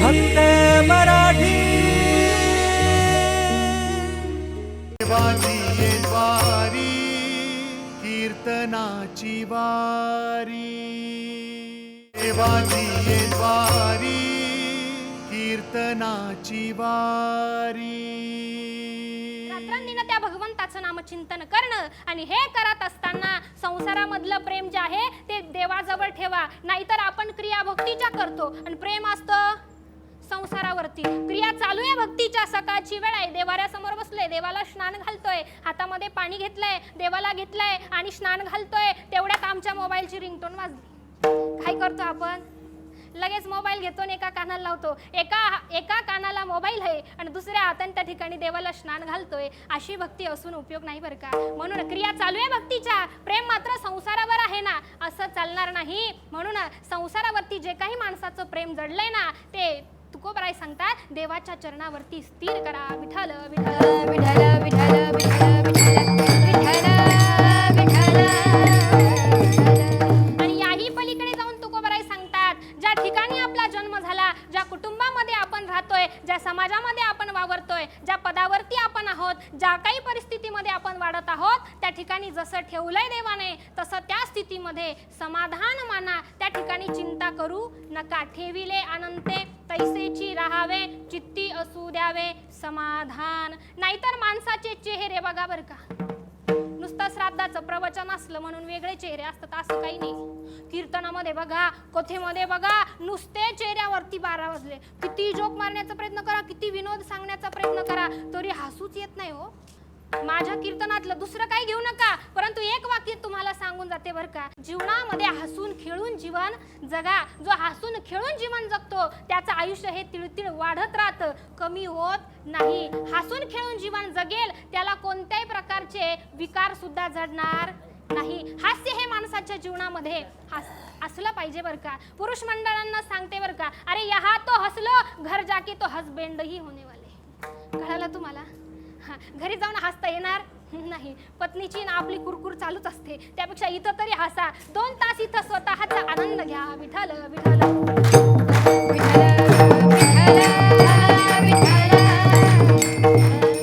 फक्त मराठी. देवाची ये द्वारी कीर्तनाची वारी. देवाची ये द्वारी कीर्तनाची वारी. त्या भगवंताचं नामचिंतन करणं आणि हे करत असताना संसारामधलं प्रेम जे आहे ते देवाजवळ ठेवा. नाहीतर आपण क्रिया भक्तीच्या करतो. आणि प्रेम असतं? संसारावरती. क्रिया चालू आहे भक्तीच्या सकाळची वेळ आहे. देवाऱ्यासमोर बसलोय. देवाला स्नान घालतोय. हातामध्ये पाणी घेतलंय. देवाला घेतलंय आणि स्नान घालतोय. तेवढ्यात आमच्या मोबाईलची रिंगटोन वाजली. काय करतो आपण? लगेच मोबाईल घेतो आणि एका कानाला लावतो. एका एका कानाला मोबाईल आहे आणि दुसऱ्या हाताने त्या ठिकाणी देवाला स्नान घालतोय. अशी भक्ती असून उपयोग नाही बरं का? म्हणून क्रिया चालू आहे भक्तीच्या प्रेम मात्र संसारावर आहे ना. असं चालणार नाही. म्हणून संसारावरती जे काही माणसाचं प्रेम जडलंय ना ते तुकोबराय सांगतात देवाच्या चरणावरती स्थिर करा. विठाल विठाल विठाल विठाल विठाल आणि याही पलीकडे जाऊन तुकोबराय सांगतात ज्या ठिकाणी आपला जन्म झाला ज्या कुटुंबामध्ये आपण राहतोय ज्या समाजामध्ये आपण वावरतोय ज्या पदावरती आपण आहोत ज्या काही परिस्थितीमध्ये आपण वाढत आहोत त्या ठिकाणी जसं ठेवलंय देवाने तसं त्या स्थितीमध्ये समाधान माना. त्या ठिकाणी चिंता करू नका. ठेविले अनंते तैसेची राहावे चित्ती असू द्यावे समाधान. नाहीतर माणसाचे चेहरे बघा बर का. नुसतं श्राद्धाचं प्रवचन असलं म्हणून वेगळे चेहरे असतात असं काही नाही. कीर्तनामध्ये बघा कथेमध्ये बघा नुसते चेहऱ्यावरती बारा वाजले. किती जोक मारण्याचा प्रयत्न करा किती विनोद सांगण्याचा प्रयत्न करा तरी हसूच येत नाही हो. माझ्या कीर्तनातलं दुसरं काही घेऊ नका परंतु एक वाक्य तुम्हाला सांगून जाते बरं का? जीवनामध्ये हसून खेळून जीवन जगा. जो हसून खेळून जीवन जगतो त्याचं आयुष्य हे तिळतिळ वाढत राहतं. कमी होत नाही. हसून खेळून जीवन जगेल त्याला कोणत्याही प्रकारचे विकार सुद्धा जडणार नाही. हास्य हे माणसाच्या जीवनामध्ये असलं पाहिजे बरं का? पुरुष मंडळांना सांगते बरं का अरे यहा तो हसलो घर जाके तो हसबेंडही होणे वाले. कळालं तुम्हाला? घरी जाऊन हसता येणार? नाही. पत्नीची ना आपली कुरकुर चालूच असते. त्यापेक्षा इथं तरी हसा. दोन तास इथं स्वतःचा आनंद घ्या. विठाल विठाल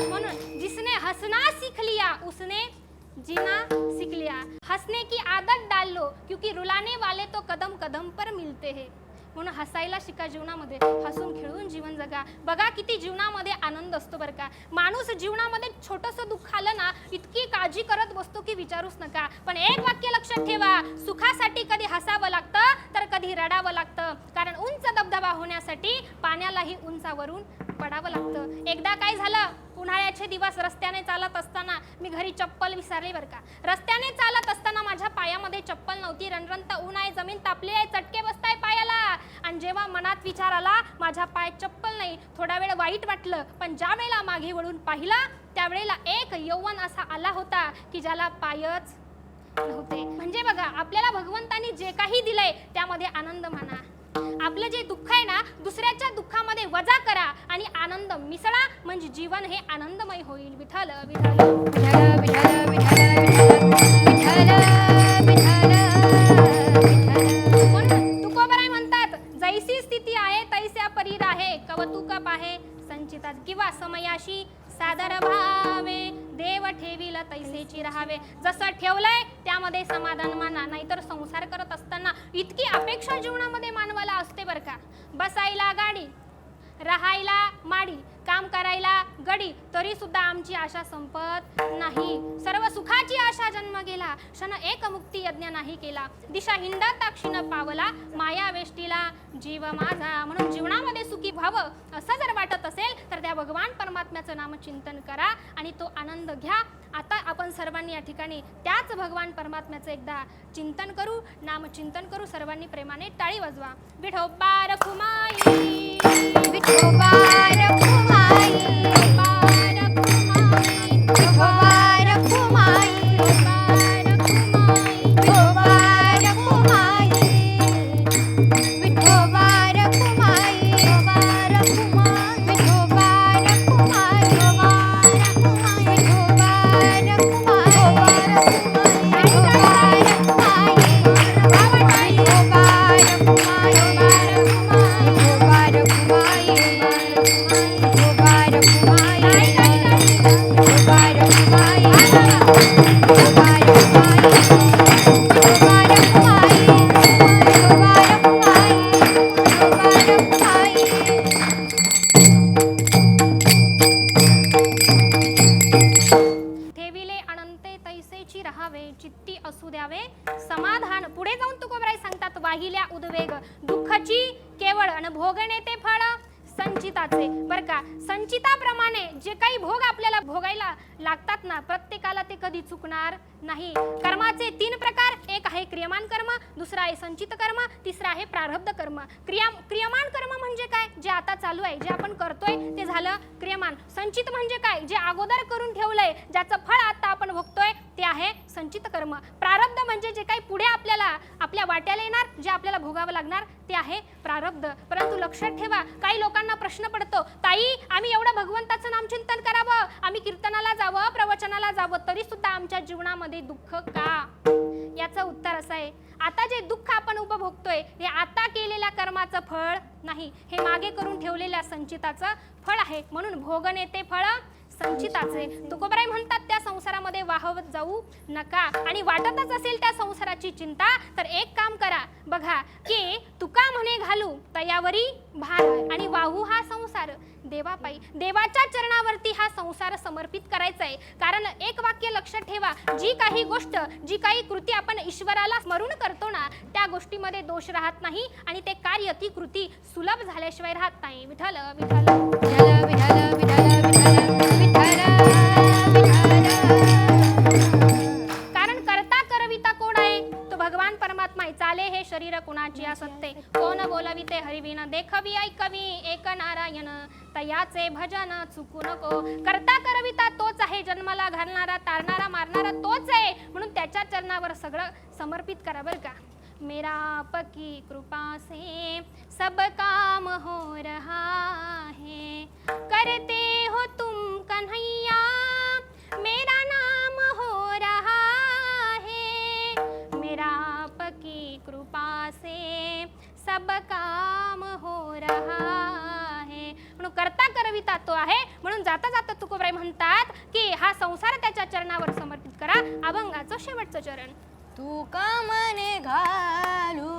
म्हणून जिसने हसना सीख लिया उसने जीना सीख लिया. हंसने की आदत डाल लो क्योंकि रुलाने वाले तो कदम कदम पर मिलते हैं. म्हणून हसायला शिका जीवनामध्ये. हसून खेळून जीवन जगा. बघा किती जीवनामध्ये आनंद असतो बरं का. माणूस जीवनामध्ये छोटंसं दुःख आलं ना इतकी काळजी करत बसतो की विचारूच नका. पण एक वाक्य लक्षात ठेवा सुखासाठी कधी हसावं लागतं तर कधी रडावं लागतं. कारण उंच धबधबा होण्यासाठी पाण्यालाही उंचावरून पडावं लागतं. एकदा काय झालं? उन्हाळ्याचे रस्त्याने चालत असताना मी घरी चप्पल विसरली बरं का. रस्त्याने चालत असताना माझ्या पायामध्ये चप्पल नव्हती. रणरणत ऊन आहे जमीन तापली आहे. चटके बसताय पायाला. आणि जेव्हा मनात विचार आला माझ्या पायात चप्पल नाही. थोडा वेळ वाईट वाटलं. पण ज्या वेळेला मागे वळून पाहिला त्यावेळेला एक यौवन असा आला होता की ज्याला पायच नव्हते. म्हणजे बघा आपल्याला भगवंतानी जे काही दिलंय त्यामध्ये आनंद माना आपलं जे दुःख आहे ना दुसऱ्याच्या दुःख दुःखामध्ये वजा करा आणि आनंद मिसळा म्हणजे जीवन हे आनंदमय होईल. विठ्ठल विठ्ठल म्हणून तुकोबराय म्हणतात? जैसी स्थिती आहे तैस्या परीर आहे. कवतुकप आहे संचितात किंवा समयाशी. सादर भावे देव ठेवील तैसेची राहावे. जसं ठेवलंय त्यामध्ये समाधान माना. नाहीतर संसार करत असताना इतकी अपेक्षा जीवनामध्ये मानवाला असते बरं का. बसायला गाडी राहायला माडी काम करायला गडी तरी सुद्धा आमची आशा संपत नाही. सर्व सुखाची आशा जन्म गेला. क्षण एक मुक्ती यज्ञ नाही केला. दिशा हिंडताक्षीनं पावला. माया वेष्टीला जीव माझा. म्हणून जीवनामध्ये सुखी व्हावं असं जर वाटत असेल तर त्या भगवान परमात्म्याचं नामचिंतन करा आणि तो आनंद घ्या. आता आपण सर्वांनी या ठिकाणी त्याच भगवान परमात्म्याचं एकदा चिंतन करू. नामचिंतन करू. सर्वांनी प्रेमाने टाळी वाजवा. विठोबा रखुमाई Bye. तुकोबराय वाहिल्या उद्वेग. दुःखाची केवळ आणि भोगणे ते फळ संचिताचे. बर का? संचिताप्रमाणे जे काही भोग आपल्याला भोगायला लागतात ना प्रत्येकाला ते कधी चुकणार नाही. कर्माचे तीन प्रकार. एक आहे क्रियमान कर्म दुसरा आहे संचित कर्म तिसरा आहे प्रारब्ध कर्म. क्रिया क्रियमान कर्म म्हणजे काय? जे आता चालू आहे जे आपण करतोय ते झालं क्रियमान संचित म्हणजे काय? जे अगोदर करून ठेवलंय ज्याचं फळ आता आपण भोगतोय ते आहे संचित कर्म. प्रारब्ध म्हणजे जे काही पुढे आपल्याला आपल्या वाट्याला येणार जे आपल्याला भोगावं लागणार ते आहे प्रारब्ध. परंतु लक्षात ठेवा काही लोकांना प्रश्न पडतो ताई आम्ही एवढं भगवंताचं नामचिंतन करावं? आम्ही कीर्तनाला जावं प्रवचनाला जावं? तरी सुद्धा आमच्या जीवनामध्ये दुःख का? याचं उत्तर असं आहे आता जे दुःख आपण उपभोगतोय हे आता केलेल्या कर्माचं फळ नाही. हे मागे करून ठेवलेल्या संचिताचं फळ आहे. म्हणून भोगणे ते फळ संचिताचे. तुकोबराय म्हणतात त्या संसारामध्ये वाहवत जाऊ नका. आणि वाटतच असेल त्या संसाराची चिंता तर एक काम करा. बघा की तुका म्हणे घालू तयावरी भार. आणि वाहू हा संसार देवापायी. देवाच्या चरणावरती हा संसार समर्पित करायचा आहे. कारण एक वाक्य लक्षात ठेवा. जी काही गोष्ट जी काही कृती आपण ईश्वराला स्मरून करतो ना त्या गोष्टीमध्ये दोष राहत नाही आणि ते कार्य ती कृती सुलभ झाल्याशिवाय राहत नाही. विठल विठल विठल विठल कोणाची असत्ते कोण बोलविते हरिविन देखवी ऐकवी एक नारायण तयाचे भजन चुकू नको. करता करविता तोच आहे जन्माला घालणारा तारणारा मारणारा तोच आहे. म्हणून त्याच्या चरणावर सगळं समर्पित करा बरं का. मेरा पकी कृपा से सब काम हो रहा है. करते हो तुम कन्हैया आहे. म्हणून जाता जाता तुकोबराय म्हणतात की हा संसार त्याच्या चरणावर समर्पित करा. अभंगाचं शेवटचं चरण. तू का मने घालू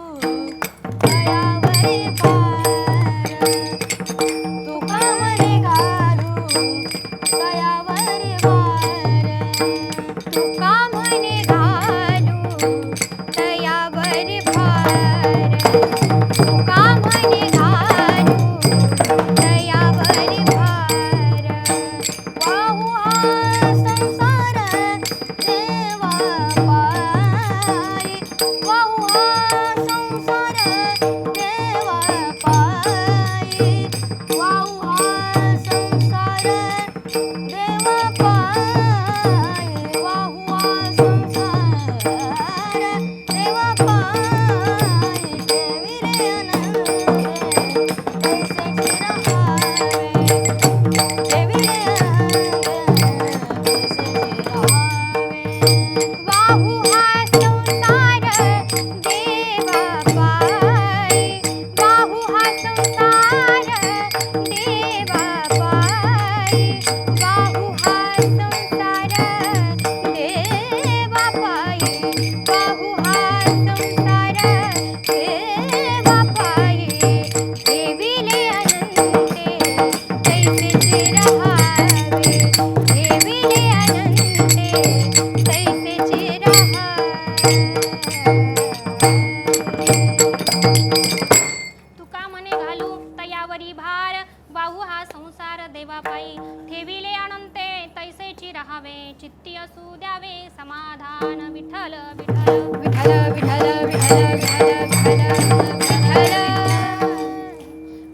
संसार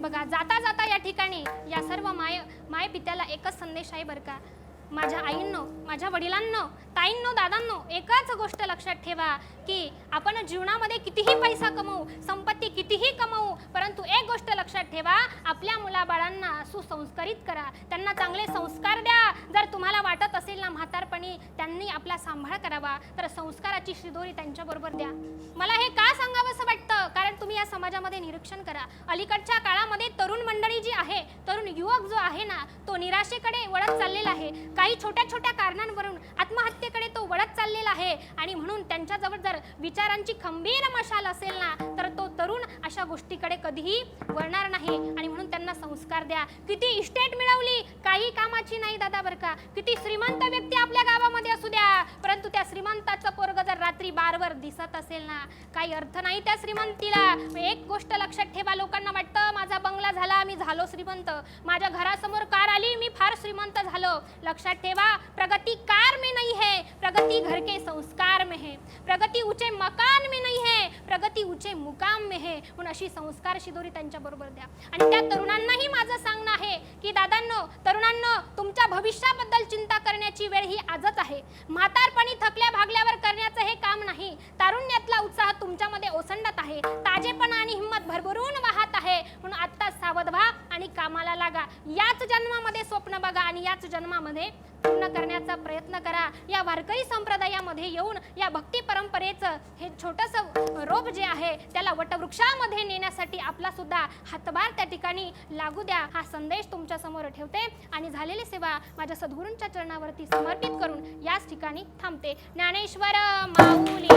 बघा जाता जाता या ठिकाणी या सर्व माय माय पित्याला एकच संदेश आहे बरं का. माझ्या आईंनो माझ्या वडिलांनो ताईंनो दादांनो एकच गोष्ट लक्षात ठेवा की आपण जीवनामध्ये कितीही पैसा कमवू संपत्ती कितीही कमवू परंतु एक गोष्ट लक्षात ठेवा आपल्या मुलाबाळांना सुसंस्कारित करा. त्यांना चांगले संस्कार द्या. जर तुम्हाला वाटत असेल ना म्हातारपणी त्यांनी आपला सांभाळ करावा. तर संस्काराची शिदोरी त्यांच्याबरोबर द्या. मला हे का सांगावं असं वाटतं? कारण तुम्ही या समाजामध्ये निरीक्षण करा. अलीकडच्या काळामध्ये तरुण मंडळी जी आहे तरुण युवक जो आहे ना तो निराशेकडे वळत चाललेला आहे. काही छोट्या छोट्या कारणांवरून आत्महत्येकडे तो वळत चाललेला आहे. आणि म्हणून त्यांच्याजवळ जर विचारांची खंबीर मशाल असेल ना तर तरुण अशा गोष्टीकडे कधीही वळणार नाही. आणि म्हणून त्यांना संस्कार द्या. किती इस्टेट मिळवली काही कामाची नाही दादा बरं का. किती श्रीमंत व्यक्ती आपल्या गावामध्ये असू द्या. परंतु त्या श्रीमंताचं पोरग जर रात्री बारवर दिसत असेल ना काही अर्थ नाही त्या श्रीमंतीला. एक गोष्ट लक्षात ठेवा लोकांना वाटतं माझा बंगला झाला मी झालो श्रीमंत. माझ्या घरासमोर कार आली मी फार श्रीमंत झालो. लक्षात ठेवा प्रगती कार में नहीं है. प्रगति घर के संस्कार में है. प्रगति ऊंचे मकान में नहीं है. प्रगति ऊंचे मुकाम में म्हणून अशी संस्कार शिदोरी त्यांच्या बरोबर द्या. आणि त्या तरुणांनाही माझं सांगणं आहे की दादांनो तरुणांनो तुमच्या भविष्याबद्दल चिंता करण्याची वेळ ही आजच आहे. म्हातारपणी थकल्या भागल्यावर करण्याचं हे काम नाही. तारुण्यातला उत्साह तुमच्यामध्ये ओसंडत आहे. ताजेपणा आणि हिंमत भरभरून वाहत आहे. म्हणून आत्ता सावध व्हा आणि कामाला लागा. याच जन्मामध्ये स्वप्न बघा आणि याच जन्मामध्ये पूर्ण करण्याचा प्रयत्न करा. या वारकरी संप्रदायामध्ये येऊन या भक्ती परंपरेचं हे छोटंसं रोप जे आहे त्याला वटवृक्षामध्ये नेण्यासाठी आपला सुद्धा हातभार त्या ठिकाणी लागू द्या. हा संदेश तुमच्यासमोर ठेवते. आणि झालेली सेवा माझ्या सद्गुरूंच्या चरणावरती समर्पित करून याच ठिकाणी थांबते. ज्ञानेश्वर माऊली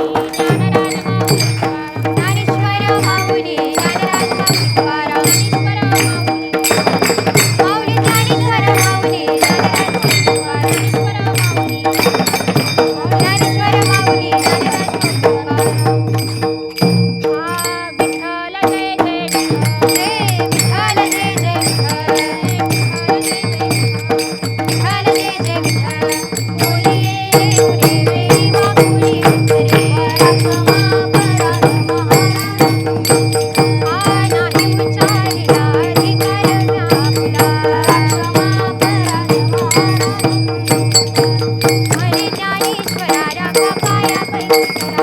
Thank you.